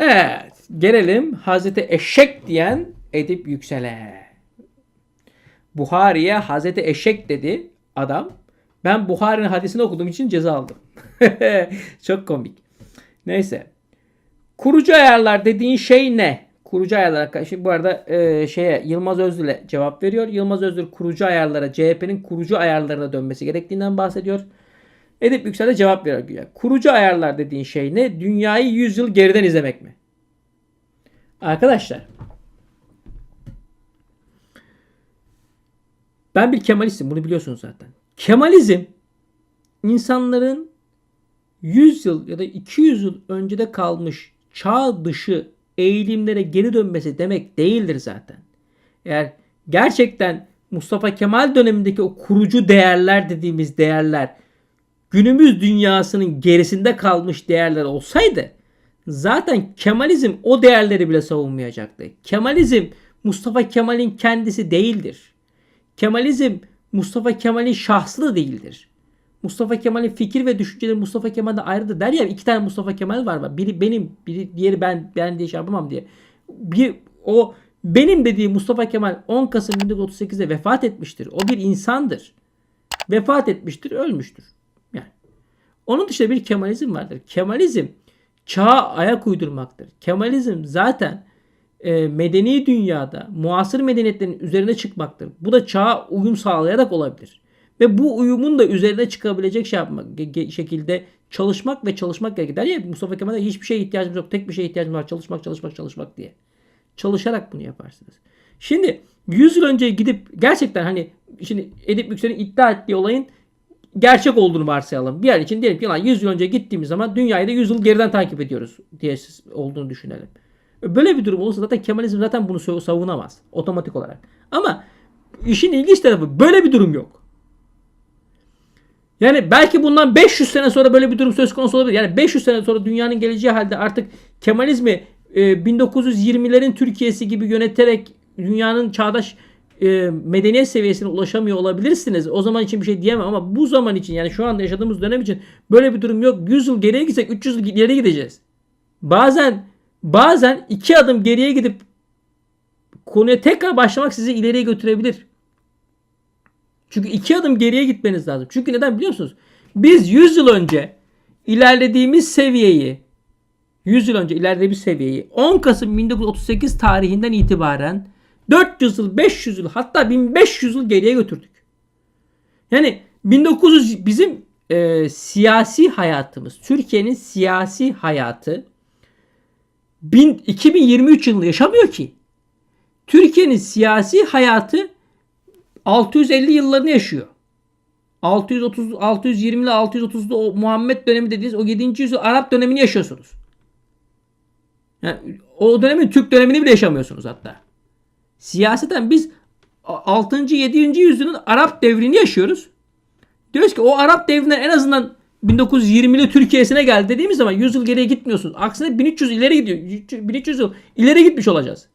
Evet. Gelelim Hazreti Eşek diyen Edip Yüksel'e. Buhari'ye Hazreti Eşek dedi adam. Ben Buhari'nin hadisini okuduğum için ceza aldım. Çok komik. Neyse. Kurucu ayarlar dediğin şey ne? Kurucu ayarlar. Şimdi bu arada e, şeye Yılmaz Özdil'e cevap veriyor. Yılmaz Özdil kurucu ayarlara CHP'nin kurucu ayarlarına dönmesi gerektiğinden bahsediyor. Edip Yüksel de cevap veriyor. güya. Kurucu ayarlar dediğin şey ne? Dünyayı 100 yıl geriden izlemek mi? Arkadaşlar ben bir Kemalistim. Bunu biliyorsunuz zaten. Kemalizm insanların 100 yıl ya da 200 yıl öncede kalmış çağ dışı eğilimlere geri dönmesi demek değildir zaten. Eğer gerçekten Mustafa Kemal dönemindeki o kurucu değerler dediğimiz değerler günümüz dünyasının gerisinde kalmış değerler olsaydı zaten Kemalizm o değerleri bile savunmayacaktı. Kemalizm Mustafa Kemal'in kendisi değildir. Kemalizm Mustafa Kemal'in şahsı değildir. Mustafa Kemal'in fikir ve düşünceleri Mustafa Kemal'den ayrıdır der ya iki tane Mustafa Kemal var. Biri benim, biri diğeri ben ben diye şey yapamam diye. Bir o benim dediği Mustafa Kemal 10 Kasım 1938'de vefat etmiştir. O bir insandır. Vefat etmiştir, ölmüştür. Onun dışında bir Kemalizm vardır. Kemalizm çağa ayak uydurmaktır. Kemalizm zaten e, medeni dünyada muasır medeniyetlerin üzerine çıkmaktır. Bu da çağa uyum sağlayarak olabilir. Ve bu uyumun da üzerine çıkabilecek şey yapmak, şekilde çalışmak ve çalışmak gerekir. Der ya Mustafa Kemal'e hiçbir şeye ihtiyacımız yok. Tek bir şeye ihtiyacımız var. Çalışmak, çalışmak, çalışmak diye. Çalışarak bunu yaparsınız. Şimdi 100 yıl önce gidip gerçekten hani şimdi Edip Yüksel'in iddia ettiği olayın gerçek olduğunu varsayalım. Bir yer için diyelim ki lan 100 yıl önce gittiğimiz zaman dünyayı da 100 yıl geriden takip ediyoruz diye olduğunu düşünelim. Böyle bir durum olursa zaten Kemalizm zaten bunu savunamaz otomatik olarak. Ama işin ilginç tarafı böyle bir durum yok. Yani belki bundan 500 sene sonra böyle bir durum söz konusu olabilir. Yani 500 sene sonra dünyanın geleceği halde artık Kemalizmi e, 1920'lerin Türkiye'si gibi yöneterek dünyanın çağdaş e, medeniyet seviyesine ulaşamıyor olabilirsiniz. O zaman için bir şey diyemem ama bu zaman için yani şu anda yaşadığımız dönem için böyle bir durum yok. 100 yıl geriye gitsek 300 yıl ileri gideceğiz. Bazen bazen iki adım geriye gidip konuya tekrar başlamak sizi ileriye götürebilir. Çünkü iki adım geriye gitmeniz lazım. Çünkü neden biliyor musunuz? Biz 100 yıl önce ilerlediğimiz seviyeyi 100 yıl önce ilerlediğimiz seviyeyi 10 Kasım 1938 tarihinden itibaren 400 yıl, 500 yıl hatta 1500 yıl geriye götürdük. Yani 1900 bizim e, siyasi hayatımız, Türkiye'nin siyasi hayatı 1000, 2023 yılında yaşamıyor ki. Türkiye'nin siyasi hayatı 650 yıllarını yaşıyor. 630 620 ile 630'da o Muhammed dönemi dediğiniz o 7. yüzyıl Arap dönemini yaşıyorsunuz. Yani o dönemin Türk dönemini bile yaşamıyorsunuz hatta. Siyaseten biz 6. 7. yüzyılın Arap devrini yaşıyoruz. Diyoruz ki o Arap devrinden en azından 1920'li Türkiye'sine geldi dediğimiz zaman 100 yıl geriye gitmiyorsunuz. Aksine 1300 ileri gidiyor. 1300 yıl ileri gitmiş olacağız.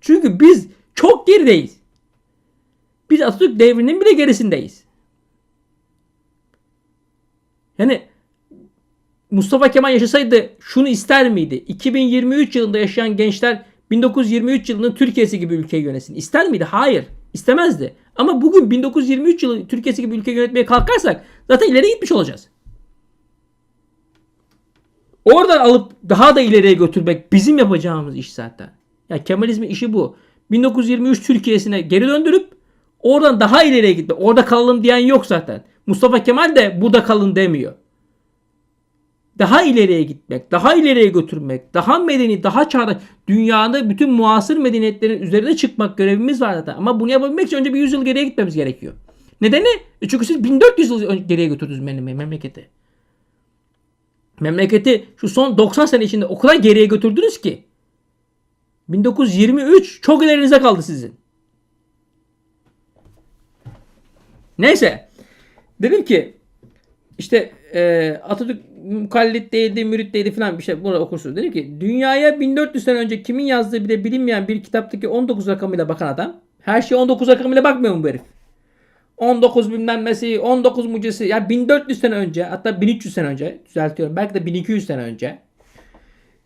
Çünkü biz çok gerideyiz. Biz Atatürk devrinin bile gerisindeyiz. Yani Mustafa Kemal yaşasaydı şunu ister miydi? 2023 yılında yaşayan gençler 1923 yılının Türkiye'si gibi ülkeyi yönetsin. İster miydi? Hayır. İstemezdi. Ama bugün 1923 yılı Türkiye'si gibi ülke yönetmeye kalkarsak zaten ileri gitmiş olacağız. Oradan alıp daha da ileriye götürmek bizim yapacağımız iş zaten. Ya yani Kemalizmin işi bu. 1923 Türkiye'sine geri döndürüp oradan daha ileriye gitmek. Orada kalalım diyen yok zaten. Mustafa Kemal de burada kalın demiyor. Daha ileriye gitmek, daha ileriye götürmek, daha medeni, daha çağdaş, dünyada bütün muasır medeniyetlerin üzerine çıkmak görevimiz var zaten. Ama bunu yapabilmek için önce bir 100 yıl geriye gitmemiz gerekiyor. Nedeni? E çünkü siz 1400 yıl geriye götürdünüz memleketi. Memleketi şu son 90 sene içinde o kadar geriye götürdünüz ki 1923 çok ilerinize kaldı sizin. Neyse. Dedim ki işte e, Atatürk mukallit değildi, mürit değildi falan bir şey burada okursunuz. Dedim ki dünyaya 1400 sene önce kimin yazdığı bile bilinmeyen bir kitaptaki 19 rakamıyla bakan adam her şey 19 rakamıyla bakmıyor mu bu herif? 19 bilmem nesi, 19 mucizesi. Ya yani 1400 sene önce hatta 1300 sene önce düzeltiyorum. Belki de 1200 sene önce.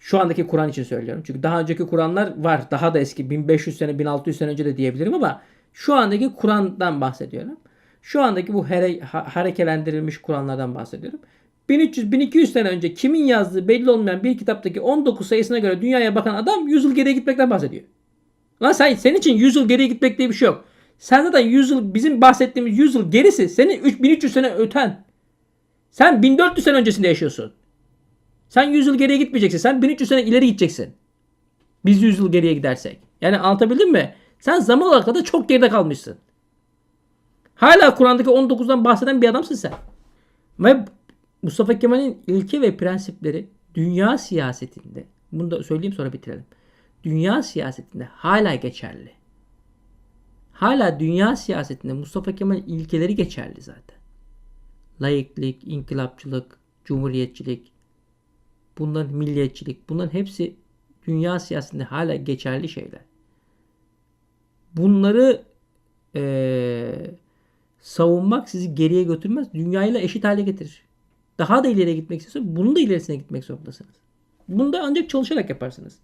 Şu andaki Kur'an için söylüyorum. Çünkü daha önceki Kur'anlar var. Daha da eski. 1500 sene, 1600 sene önce de diyebilirim ama şu andaki Kur'an'dan bahsediyorum. Şu andaki bu here, ha- harekelendirilmiş Kur'anlardan bahsediyorum. 1300-1200 sene önce kimin yazdığı belli olmayan bir kitaptaki 19 sayısına göre dünyaya bakan adam 100 yıl geriye gitmekten bahsediyor. Lan sen, senin için 100 yıl geriye gitmek diye bir şey yok. Sen zaten 100 yıl bizim bahsettiğimiz 100 yıl gerisi senin 3300 sene öten. Sen 1400 sene öncesinde yaşıyorsun. Sen 100 yıl geriye gitmeyeceksin. Sen 1300 sene ileri gideceksin. Biz 100 yıl geriye gidersek. Yani anlatabildim mi? Sen zaman olarak da çok geride kalmışsın. Hala Kur'an'daki 19'dan bahseden bir adamsın sen. Ve Mustafa Kemal'in ilke ve prensipleri dünya siyasetinde, bunu da söyleyeyim sonra bitirelim. Dünya siyasetinde hala geçerli. Hala dünya siyasetinde Mustafa Kemal'in ilkeleri geçerli zaten. Layıklık, inkılapçılık, cumhuriyetçilik, bunların milliyetçilik, bunların hepsi dünya siyasetinde hala geçerli şeyler. Bunları eee, savunmak sizi geriye götürmez. Dünyayla eşit hale getirir. Daha da ileriye gitmek istiyorsanız bunun da ilerisine gitmek zorundasınız. Bunu da ancak çalışarak yaparsınız.